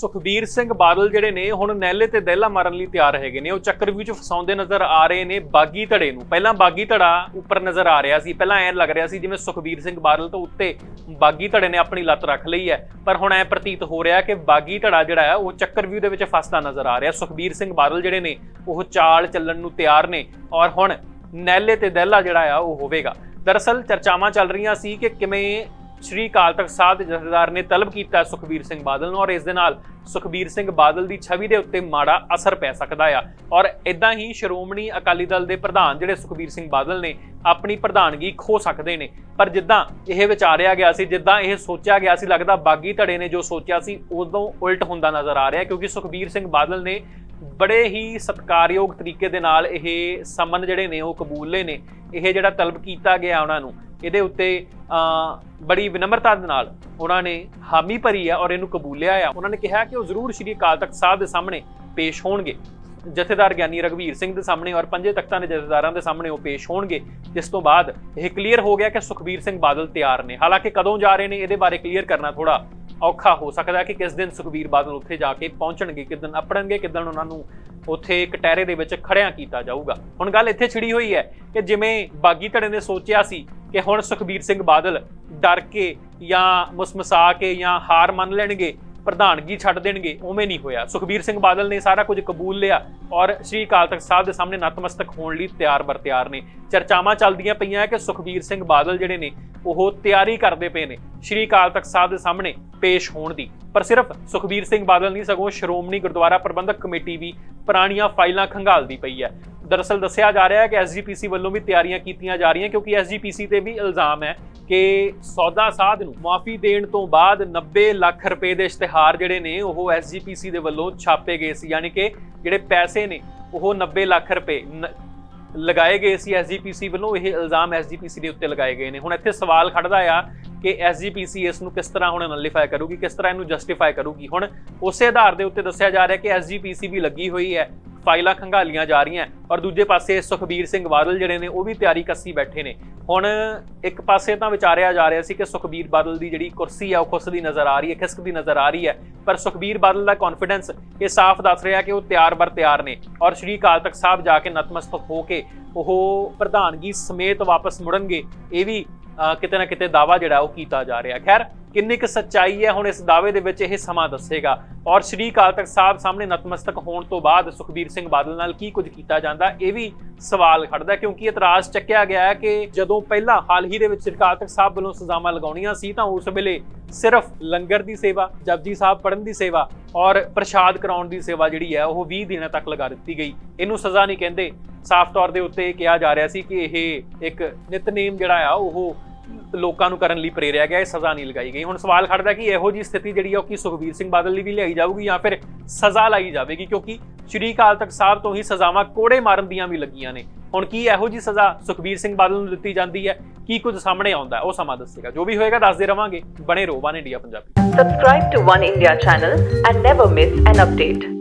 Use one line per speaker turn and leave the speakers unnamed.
ਸੁਖਬੀਰ ਸਿੰਘ ਬਾਦਲ ਜਿਹੜੇ ਨੇ ਹੁਣ ਨੈਲੇ ਤੇ ਦਹਿਲਾ ਮਾਰਨ ਲਈ ਤਿਆਰ ਹੈਗੇ ਨੇ। ਉਹ ਚੱਕਰਵਿਊਹ ਚ ਫਸਾਉਂਦੇ ਨਜ਼ਰ ਆ ਰਹੇ ਨੇ ਬਾਗੀ ਧੜੇ ਨੂੰ। ਪਹਿਲਾਂ ਬਾਗੀ ਧੜਾ ਉੱਪਰ ਨਜ਼ਰ ਆ ਰਿਹਾ ਸੀ। ਪਹਿਲਾਂ ਐਂ ਲੱਗ ਰਿਹਾ ਸੀ ਜਿਵੇਂ ਸੁਖਬੀਰ ਸਿੰਘ ਬਾਦਲ ਤੋਂ ਉੱਤੇ ਬਾਗੀ ਧੜੇ ਨੇ ਆਪਣੀ ਲੱਤ ਰੱਖ ਲਈ ਹੈ। ਪਰ ਹੁਣ ਐ ਪ੍ਰਤੀਤ ਹੋ ਰਿਹਾ ਕਿ ਬਾਗੀ ਧੜਾ ਜਿਹੜਾ ਹੈ, ਉਹ ਚੱਕਰਵਿਊਹ ਦੇ ਵਿੱਚ ਫਸਦਾ ਨਜ਼ਰ ਆ ਰਿਹਾ। ਸੁਖਬੀਰ ਸਿੰਘ ਬਾਦਲ ਜਿਹੜੇ ਨੇ, ਉਹ ਚਾਲ ਚੱਲਣ ਨੂੰ ਤਿਆਰ ਨੇ ਔਰ ਹੁਣ ਨੈਲੇ ਤੇ ਦਹਿਲਾ ਜਿਹੜਾ ਆ, ਉਹ ਹੋਵੇਗਾ। ਦਰਅਸਲ ਚਰਚਾਵਾਂ ਚੱਲ ਰਹੀਆਂ ਸੀ ਕਿ ਕਿਵੇਂ ਸ਼੍ਰੀ ਅਕਾਲ ਤਖਤ ਸਾਹਿਬ ਦੇ ਜਥੇਦਾਰ ਨੇ ਤਲਬ ਕੀਤਾ ਸੁਖਬੀਰ ਸਿੰਘ ਬਾਦਲ ਨੂੰ ਔਰ ਇਸ ਦੇ ਨਾਲ ਸੁਖਬੀਰ ਸਿੰਘ ਬਾਦਲ ਦੀ ਛਵੀ ਦੇ ਉੱਤੇ ਮਾੜਾ ਅਸਰ ਪੈ ਸਕਦਾ ਆ। ਔਰ ਇਦਾਂ ਹੀ ਸ਼੍ਰੋਮਣੀ ਅਕਾਲੀ ਦਲ ਦੇ ਪ੍ਰਧਾਨ ਜਿਹੜੇ ਸੁਖਬੀਰ ਸਿੰਘ ਬਾਦਲ ਨੇ ਆਪਣੀ ਪ੍ਰਧਾਨਗੀ ਖੋ ਸਕਦੇ ਨੇ। ਪਰ ਜਿੱਦਾਂ ਇਹ ਵਿਚਾਰਿਆ ਗਿਆ ਸੀ, ਜਿੱਦਾਂ ਇਹ ਸੋਚਿਆ ਗਿਆ ਸੀ, ਲੱਗਦਾ ਬਾਗੀ ਧੜੇ ਨੇ ਜੋ ਸੋਚਿਆ ਸੀ, ਉਦੋਂ ਉਲਟ ਹੁੰਦਾ ਨਜ਼ਰ ਆ ਰਿਹਾ ਕਿਉਂਕਿ ਸੁਖਬੀਰ ਸਿੰਘ ਬਾਦਲ ਨੇ ਬੜੇ ਹੀ ਸਤਿਕਾਰਯੋਗ ਤਰੀਕੇ ਦੇ ਨਾਲ ਇਹ ਸਮਨ ਜਿਹੜੇ ਨੇ ਉਹ ਕਬੂਲੇ ਨੇ। ਇਹ ਜਿਹੜਾ ਤਲਬ ਕੀਤਾ ਗਿਆ ਉਹਨਾਂ ਨੂੰ ਇਹਦੇ ਉੱਤੇ ਬੜੀ ਵਿਨਮਰਤਾ ਦੇ ਨਾਲ ਉਹਨਾਂ ਨੇ ਹਾਮੀ ਭਰੀ ਆ ਔਰ ਇਹਨੂੰ ਕਬੂਲਿਆ ਆ। ਉਹਨਾਂ ਨੇ ਕਿਹਾ ਕਿ ਉਹ ਜ਼ਰੂਰ ਸ਼੍ਰੀ ਅਕਾਲ ਤਖਤ ਸਾਹਿਬ ਦੇ ਸਾਹਮਣੇ ਪੇਸ਼ ਹੋਣਗੇ। ਜਥੇਦਾਰ ਗਿਆਨੀ ਰਗਵੀਰ ਸਿੰਘ ਦੇ ਸਾਹਮਣੇ ਔਰ ਪੰਜੇ ਤਖਤਾਂ ਦੇ ਜਥੇਦਾਰਾਂ ਦੇ ਸਾਹਮਣੇ ਉਹ ਪੇਸ਼ ਹੋਣਗੇ। ਜਿਸ ਤੋਂ ਬਾਅਦ ਇਹ ਕਲੀਅਰ ਹੋ ਗਿਆ ਕਿ ਸੁਖਬੀਰ ਸਿੰਘ ਬਾਦਲ ਤਿਆਰ ਨੇ। ਹਾਲਾਂਕਿ ਕਦੋਂ ਜਾ ਰਹੇ ਨੇ, ਇਹਦੇ ਬਾਰੇ ਕਲੀਅਰ ਕਰਨਾ ਥੋੜਾ ਔਖਾ ਹੋ ਸਕਦਾ ਕਿ ਕਿਸ ਦਿਨ ਸੁਖਬੀਰ ਬਾਦਲ ਉੱਥੇ ਜਾ ਕੇ ਪਹੁੰਚਣਗੇ, ਕਿਸ ਅਪੜਨਗੇ, ਕਿਸ ਉਹਨਾਂ ਨੂੰ ਉੱਥੇ ਕਟਹਿਰੇ ਦੇ ਵਿੱਚ ਖੜਿਆਂ ਕੀਤਾ ਜਾਊਗਾ। ਹੁਣ ਗੱਲ ਇੱਥੇ ਛਿੜੀ ਹੋਈ ਹੈ ਕਿ ਜਿਵੇਂ ਬਾਗੀ ਧੜੇ ਨੇ ਸੋਚਿਆ ਸੀ ਕਿ ਹੁਣ ਸੁਖਬੀਰ ਸਿੰਘ ਬਾਦਲ ਡਰ ਕੇ ਜਾਂ ਮੁਸਮਸਾ ਕੇ ਜਾਂ ਹਾਰ ਮੰਨ ਲੈਣਗੇ, ਪ੍ਰਧਾਨਗੀ ਛੱਡ ਦੇਣਗੇ, ਉਵੇਂ ਨਹੀਂ ਹੋਇਆ। ਸੁਖਬੀਰ ਸਿੰਘ ਬਾਦਲ ਨੇ ਸਾਰਾ ਕੁਝ ਕਬੂਲ ਲਿਆ ਔਰ ਸ਼੍ਰੀ ਅਕਾਲ ਤਖਤ ਸਾਹਿਬ ਦੇ ਸਾਹਮਣੇ ਨਤਮਸਤਕ ਹੋਣ ਲਈ ਤਿਆਰ ਬਰ ਤਿਆਰ ਨੇ। ਚਰਚਾਵਾਂ ਚੱਲਦੀਆਂ ਪਈਆਂ ਕਿ ਸੁਖਬੀਰ ਸਿੰਘ ਬਾਦਲ ਜਿਹੜੇ ਨੇ, ਉਹ ਤਿਆਰੀ ਕਰਦੇ ਪਏ ਨੇ ਸ਼੍ਰੀ ਅਕਾਲ ਤਖਤ ਸਾਹਿਬ ਦੇ ਸਾਹਮਣੇ ਪੇਸ਼ ਹੋਣ ਦੀ। ਪਰ ਸਿਰਫ ਸੁਖਬੀਰ ਸਿੰਘ ਬਾਦਲ ਨਹੀਂ, ਸਗੋਂ ਸ਼੍ਰੋਮਣੀ ਗੁਰਦੁਆਰਾ ਪ੍ਰਬੰਧਕ ਕਮੇਟੀ ਵੀ ਪੁਰਾਣੀਆਂ ਫਾਈਲਾਂ ਖੰਗਾਲਦੀ ਪਈ ਹੈ। ਦਰਅਸਲ ਦੱਸਿਆ ਜਾ ਰਿਹਾ ਹੈ ਕਿ ਐਸਜੀਪੀਸੀ ਵੱਲੋਂ ਵੀ ਤਿਆਰੀਆਂ ਕੀਤੀਆਂ ਜਾ ਰਹੀਆਂ ਕਿਉਂਕਿ ਐਸਜੀਪੀਸੀ ਤੇ ਵੀ ਇਲਜ਼ਾਮ ਹੈ ਕਿ ਸੌਦਾ ਸਾਧ ਨੂੰ ਮਾਫੀ ਦੇਣ ਤੋਂ ਬਾਅਦ 90 ਲੱਖ ਰੁਪਏ ਦੇ ਇਸ਼ਤਿਹਾਰ ਜਿਹੜੇ ਨੇ ਉਹ ਐਸਜੀਪੀਸੀ ਦੇ ਵੱਲੋਂ ਛਾਪੇ ਗਏ ਸੀ, ਯਾਨੀ ਕਿ ਜਿਹੜੇ ਪੈਸੇ ਨੇ ਉਹ 90 ਲੱਖ ਰੁਪਏ ਨ- ਲਗਾਏ ਗਏ ਸੀ ਐਸਜੀਪੀਸੀ ਵੱਲੋਂ, ਇਹ ਇਲਜ਼ਾਮ ਐਸਜੀਪੀਸੀ ਦੇ ਉੱਤੇ ਲਗਾਏ ਗਏ ਨੇ। ਹੁਣ ਇੱਥੇ ਸਵਾਲ ਖੜਦਾ ਆ ਕਿ ਐਸਜੀਪੀਸੀ ਇਸ ਨੂੰ ਕਿਸ ਤਰ੍ਹਾਂ ਹੁਣ ਨਲੀਫਾਈ ਕਰੂਗੀ, ਕਿਸ ਤਰ੍ਹਾਂ ਇਹਨੂੰ ਜਸਟੀਫਾਈ ਕਰੂਗੀ? ਹੁਣ ਉਸੇ ਆਧਾਰ ਦੇ ਉੱਤੇ ਦੱਸਿਆ ਜਾ ਰਿਹਾ ਕਿ ਐਸਜੀਪੀਸੀ ਵੀ ਲੱਗੀ ਹੋਈ ਹੈ। ਫਾਈਲਾਂ ਖੰਗਾਲੀਆਂ ਜਾ ਰਹੀਆਂ ਔਰ ਦੂਜੇ ਪਾਸੇ ਸੁਖਬੀਰ ਸਿੰਘ ਬਾਦਲ ਜਿਹੜੇ ਨੇ, ਉਹ ਵੀ ਤਿਆਰੀ ਕੱਸੀ ਬੈਠੇ ਨੇ। ਹੁਣ ਇੱਕ ਪਾਸੇ ਤਾਂ ਵਿਚਾਰਿਆ ਜਾ ਰਿਹਾ ਸੀ ਕਿ ਸੁਖਬੀਰ ਬਾਦਲ ਦੀ ਜਿਹੜੀ ਕੁਰਸੀ ਆ ਉਹ ਖੁੱਸਦੀ ਨਜ਼ਰ ਆ ਰਹੀ ਹੈ ਖਿਸਕਦੀ ਨਜ਼ਰ ਆ ਰਹੀ ਹੈ। ਪਰ ਸੁਖਬੀਰ ਬਾਦਲ ਦਾ ਕੌਨਫੀਡੈਂਸ ਇਹ ਸਾਫ਼ ਦੱਸ ਰਿਹਾ ਕਿ ਉਹ ਤਿਆਰ ਬਰ ਤਿਆਰ ਨੇ ਔਰ ਸ਼੍ਰੀ ਅਕਾਲ ਤਖਤ ਸਾਹਿਬ ਜਾ ਕੇ ਨਤਮਸਤਕ ਹੋ ਕੇ ਉਹ ਪ੍ਰਧਾਨਗੀ ਸਮੇਤ ਵਾਪਸ ਮੁੜਨਗੇ ਇਹ ਵੀ ਅਹ, ਕਿਤੇ ਨਾ ਕਿਤੇ ਦਾਵਾ ਜਿਹੜਾ ਉਹ ਕੀਤਾ ਜਾ ਰਿਹਾ। ਖੈਰ ਕਿੰਨੀ ਕੁ ਸੱਚਾਈ ਹੈ ਹੁਣ ਇਸ ਦਾਅਵੇ ਦੇ ਵਿੱਚ ਇਹ ਸਮਾਂ ਦੱਸੇਗਾ। ਔਰ ਸ਼੍ਰੀ ਅਕਾਲ ਤਖਤ ਸਾਹਿਬ ਸਾਹਮਣੇ ਨਤਮਸਤਕ ਹੋਣ ਤੋਂ ਬਾਅਦ ਸੁਖਬੀਰ ਸਿੰਘ ਬਾਦਲ ਨਾਲ ਕੀ ਕੁਝ ਕੀਤਾ ਜਾਂਦਾ ਇਹ ਵੀ ਸਵਾਲ ਖੜਦਾ ਕਿਉਂਕਿ ਇਤਰਾਜ਼ ਚੱਕਿਆ ਗਿਆ ਹੈ ਕਿ ਜਦੋਂ ਪਹਿਲਾਂ ਹਾਲ ਹੀ ਦੇ ਵਿੱਚ ਸ਼੍ਰੀ ਅਕਾਲ ਸਾਹਿਬ ਵੱਲੋਂ ਸਜ਼ਾਵਾਂ ਲਗਾਉਣੀਆਂ ਸੀ, ਤਾਂ ਉਸ ਵੇਲੇ ਸਿਰਫ ਲੰਗਰ ਦੀ ਸੇਵਾ, ਜਪਜੀ ਸਾਹਿਬ ਪੜ੍ਹਨ ਦੀ ਸੇਵਾ ਔਰ ਪ੍ਰਸ਼ਾਦ ਕਰਾਉਣ ਦੀ ਸੇਵਾ ਜਿਹੜੀ ਹੈ, ਉਹ 20 ਦਿਨਾਂ ਤੱਕ ਲਗਾ ਦਿੱਤੀ ਗਈ। ਇਹਨੂੰ ਸਜ਼ਾ ਨਹੀਂ ਕਹਿੰਦੇ। ਸਾਫ਼ ਤੌਰ ਦੇ ਉੱਤੇ ਕਿਹਾ ਜਾ ਰਿਹਾ ਸੀ ਕਿ ਇਹ ਇੱਕ ਨਿਤਨੇਮ ਜਿਹੜਾ ਆ, ਉਹ ਲੋਕਾਂ ਨੂੰ ਕਰਨ ਲਈ ਪ੍ਰੇਰਿਆ ਗਿਆ, ਇਹ ਸਜ਼ਾ ਨਹੀਂ ਲਗਾਈ ਗਈ। ਹੁਣ ਸਵਾਲ ਖੜਦਾ ਕਿ ਇਹੋ ਜੀ ਸਥਿਤੀ ਜਿਹੜੀ ਆ, ਉਹ ਕੀ ਸੁਖਬੀਰ ਸਿੰਘ ਬਾਦਲ ਲਈ ਵੀ ਲਿਆਈ ਜਾਊਗੀ ਜਾਂ ਫਿਰ ਸਜ਼ਾ ਲਾਈ ਜਾਵੇਗੀ? ਕਿਉਂਕਿ ਸ਼੍ਰੀ ਅਕਾਲ ਤਖਤ ਸਾਹਿਬ ਤੋਂ ਹੀ ਸਜ਼ਾਵਾਂ ਕੋੜੇ ਮਾਰਨ ਦੀਆਂ ਵੀ ਲੱਗੀਆਂ ਨੇ। ਹੁਣ ਕੀ ਇਹੋ ਜੀ ਸਜ਼ਾ ਸੁਖਬੀਰ ਸਿੰਘ ਬਾਦਲ ਨੂੰ ਦਿੱਤੀ ਜਾਂਦੀ ਹੈ? ਕੀ ਕੁਝ ਸਾਹਮਣੇ ਆਉਂਦਾ ਉਹ ਸਮਾਂ ਦੱਸੇਗਾ। ਜੋ ਵੀ ਹੋਏਗਾ ਦੱਸਦੇ ਰਵਾਂਗੇ। ਬਣੇ ਰਹੋ One India Punjabi.
Subscribe to One India channel and never miss an update.